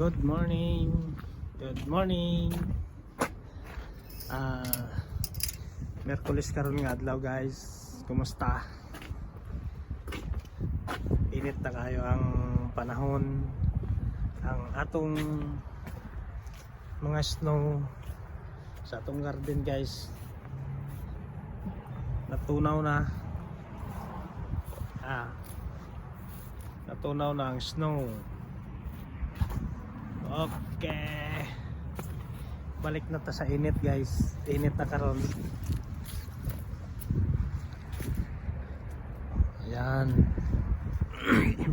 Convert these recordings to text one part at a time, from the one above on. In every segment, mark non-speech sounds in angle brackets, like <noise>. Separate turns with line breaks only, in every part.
Good morning. Good morning. Ah, Merkulis karon nga adlaw guys. Kumusta? Init na kayo ang panahon. Ang atong mga snow sa atong garden guys. Natunaw na. Ah. Natunaw na ang snow. Okay. Balik na ta sa init guys. Init na karon. Yan. <clears throat>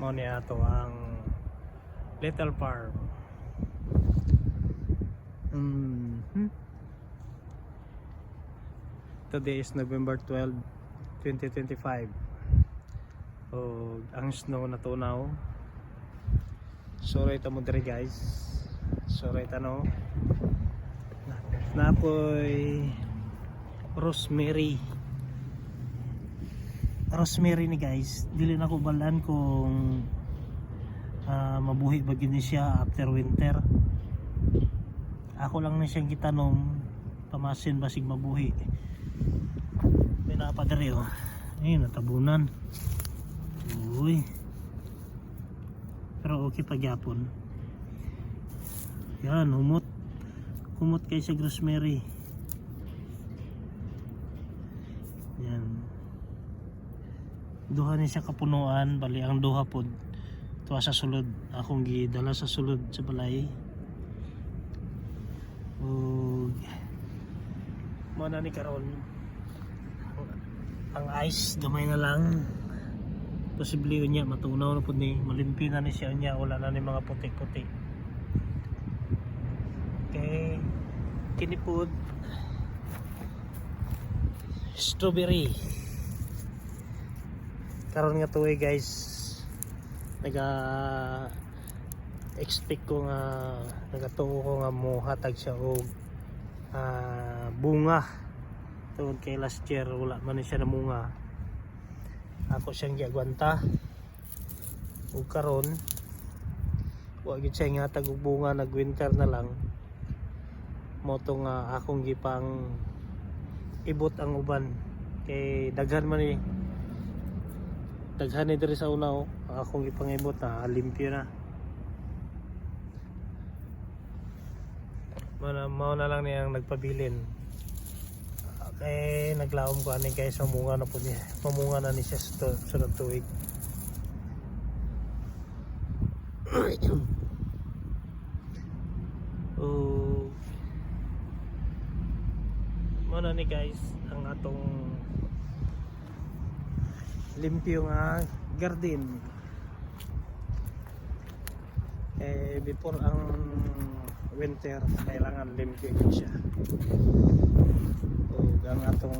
Mo niya to ang Little Farm. Mhm. Today is November 12, 2025. O ang snow na Sorry ta mo diri guys. Sorry ta no. Na apoy rosemary. Rosemary ni guys. Dili na ko balaan kung ah, mabuhi ba gini siya after winter. Ako lang na siyang gitanom pamasin basig mabuhi. May napadari oh. Ayun, natabunan. Uy. Okay pa gyapon. Yan, humot. Humot kay sa rosemary. Yan. Duha ni siya kapunuan, bali ang duha pod tuwa sa sulod. Akong gidala sa sulod sa balay. Ug mo na ni karon ang ice gamay na lang posible yun niya matunaw na po ni malimpi na ni siya niya wala na ni mga puti-puti. Okay. Kinipod strawberry. Karon nga tuwi guys. Naga expect ko nga nagatuo ko nga mo hatag siya og ah, bunga. Tungod kay last year wala man siya na munga ako siyang giagwanta. Ug karon wa gid siya nga tag og bunga nag winter na lang. Mo to nga akong gipang ibot ang uban. Kay daghan man ni daghan ni diri sa una oh. akong gipang ibot na limpyo na, mao na lang niyang nagpabilin kay naglaom ko ani kay samunga na po niya mamunga na ni siya sa sunod tuig. <coughs> Oh. Mo na ni guys ang atong limpyo nga garden. Eh before ang winter kailangan limpyo siya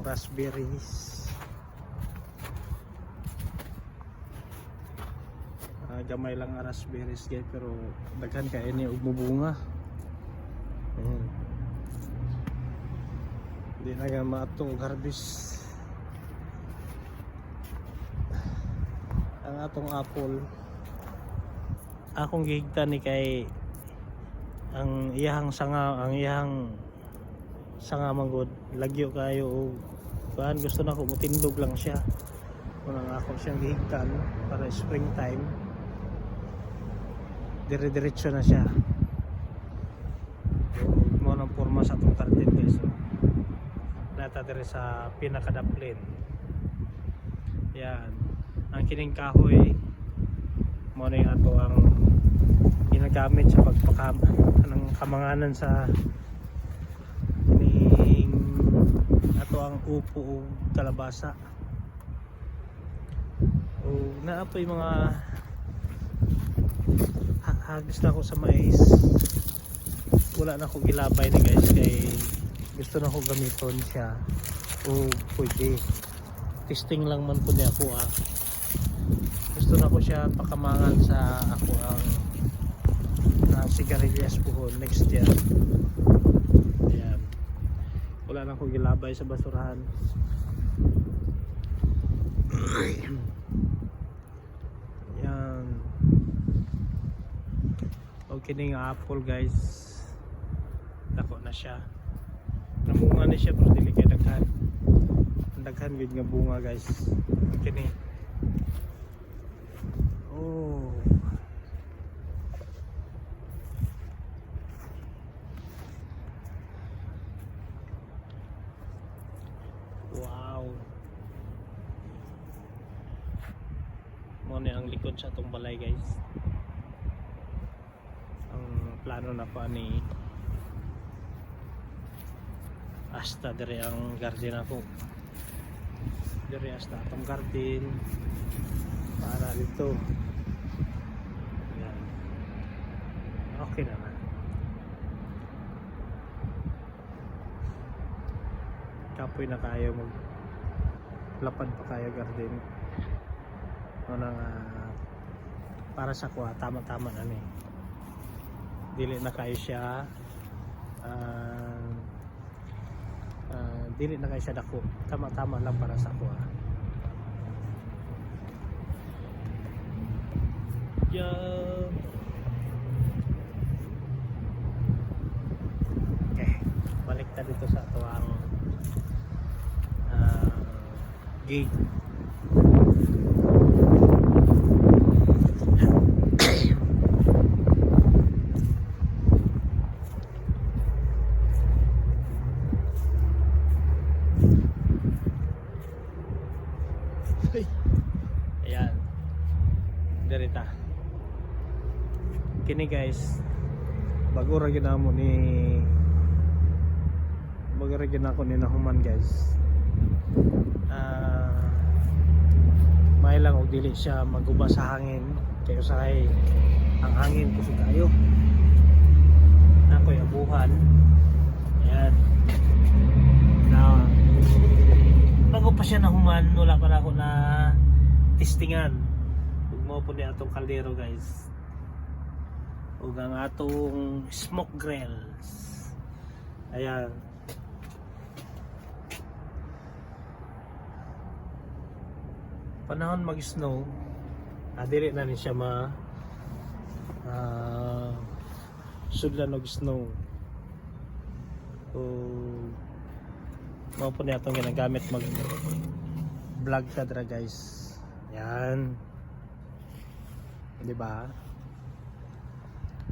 raspberries. Ah, gamay lang ang raspberries guys pero daghan ka ini ug mubunga. Ayan. hindi na nga maatong harvest. Ang atong apple akong gihigta ni kay ang iyahang sanga ang iyahang sanga manggod. Lagyo kayo og kuan gusto na ko mutindog lang siya. Kunang ako siyang gihigtan para springtime. Dire diretso na siya. Mo nang forma sa atong garden guys so. nata dire sa pinakadaplin yan. Ang kining kahoy mo na yung ato ang ginagamit sa pagpakam ng kamanganan sa ang upo o kalabasa. O naapoy mga ha- hagis na ako sa mais. Wala na ako gilabay na guys kay gusto na ako gamiton siya. O pwede. Testing lang man po niya ako ah. Gusto na ko siya pakamangan sa ako ang uh, sigarilyas po next year wala na akong gilabay sa basurahan. <clears throat> Yan. Kining apple guys. Dako na siya. Namunga na siya pero dili kay daghan. Daghan gid nga bunga guys. Kini oh wow mo ni ang likod sa itong balay guys. Ang plano na pa ni hasta dire ang garden ako dire hasta atong garden para dito. Yan okay na na kapoy na kayo mag lapad pa kayo garden. Ano nga para sa kuha. Tama tama na ni. Dili na kayo siya ah ah, dili na kayo siya dako. Tama tama lang para sa kuha. Yeah. okay. Balik ta dito sa tuwang ah gate Ayan. Derita. Kini guys. Bago ra ginamo ni Bago ra ginako ni nahuman guys. Ah may lang og dili siya maguba sa hangin kay usahay ang hangin kusog kayo. Nakoy abuhan. Ayan. Na bago pa siya nahuman wala pa na ako na testingan mo po ni atong kaldero guys ug ang atong smoke grills. Ayan. Panahon mag snow adiri na ni siya ma ah, sudlan og snow. Ug mao po ni atong ginagamit mag vlog ka dra guys. Yan di ba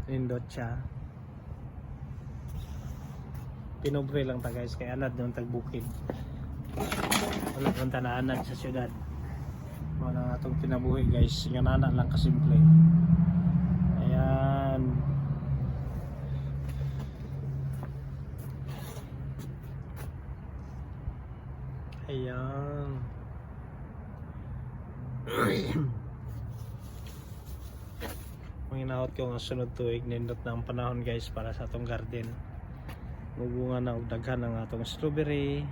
nindot siya. Pinobre lang ta guys. Kaya anad yung tagbukid. Wala kang tanaanan sa syudad. Wala nga itong kinabuhi guys. Nga nana lang kasimple. Ayan. Ayan. <clears throat> Manginahot ko nga sunod tuig nindot na ang panahon guys para sa atong garden. Mubunga na og daghan ang atong strawberry,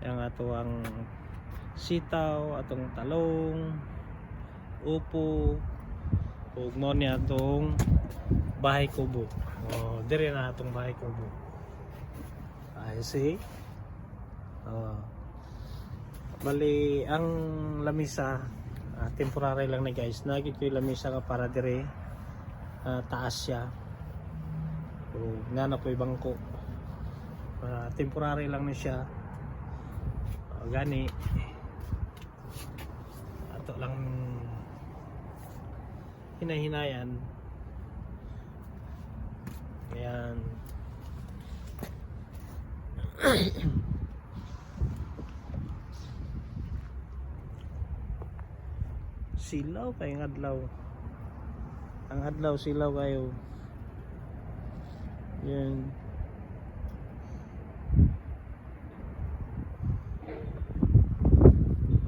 ang ato ang sitaw, atong talong, upo, ug mo ni atong bahay kubo. Oh, dire na atong bahay kubo. I see. Oh. Bali, ang lamisa, ah, temporary lang na guys. Nagit ko yung lamisa nga para dire ah, taas siya. So, nga na po yung bangko. Ah, temporary lang na siya. Oh, gani. Ato lang hinahinayan. Ayan. <clears throat> silaw kay ang adlaw. Ang adlaw silaw kayo. Yan.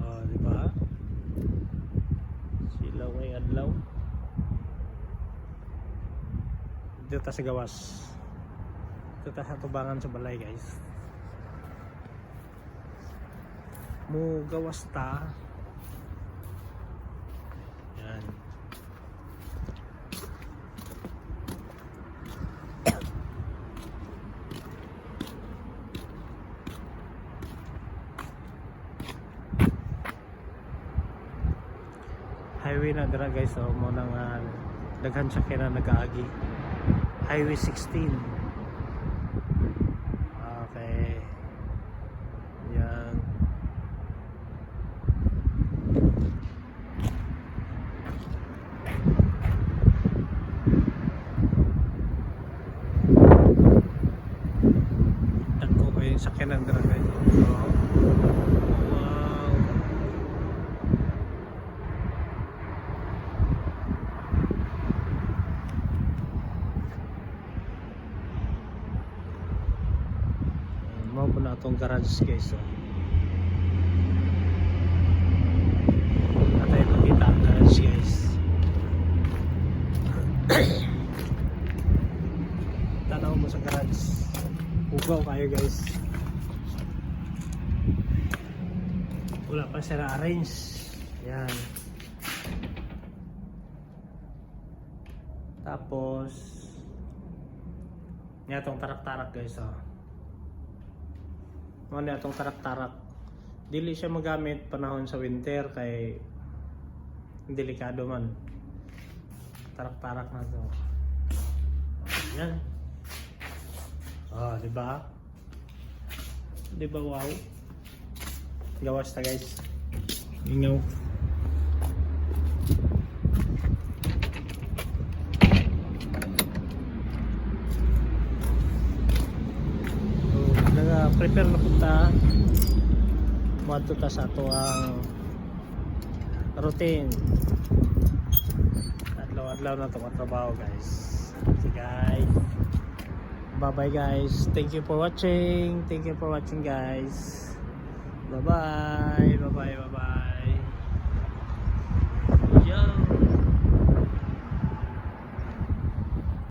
Oh di ba? Silaw kay adlaw. Dito sa gawas. Dito sa tubangan sa balay guys. Mo gawas ta yan. Highway na dira guys. So mo nang ah, daghan siya kaya na nag-aagi. Highway 16 okay yan Tagko ko yung sakyan ng drag guys. Wow. Wow. Ayan, Mao po na itong garage guys. Oh. Natay makita ang garage guys. <coughs> Tanaw mo sa garage. Ugaw kayo guys. Wala pa siya na-arrange. Yan. Tapos, niya itong tarak-tarak guys. Oh. Ano niya itong tarak-tarak. Dili siya magamit panahon sa winter kay delikado man. Tarak-tarak na to. Yan. Ah, di ba? Di ba wow? Gawas ta guys. Ingaw. prepare na kita moadto ta sa ato ang routine. Adlaw-adlaw na itong trabaho guys. So guys. Bye bye guys. Thank you for watching. Thank you for watching guys. Bye bye bye bye bye bye yo.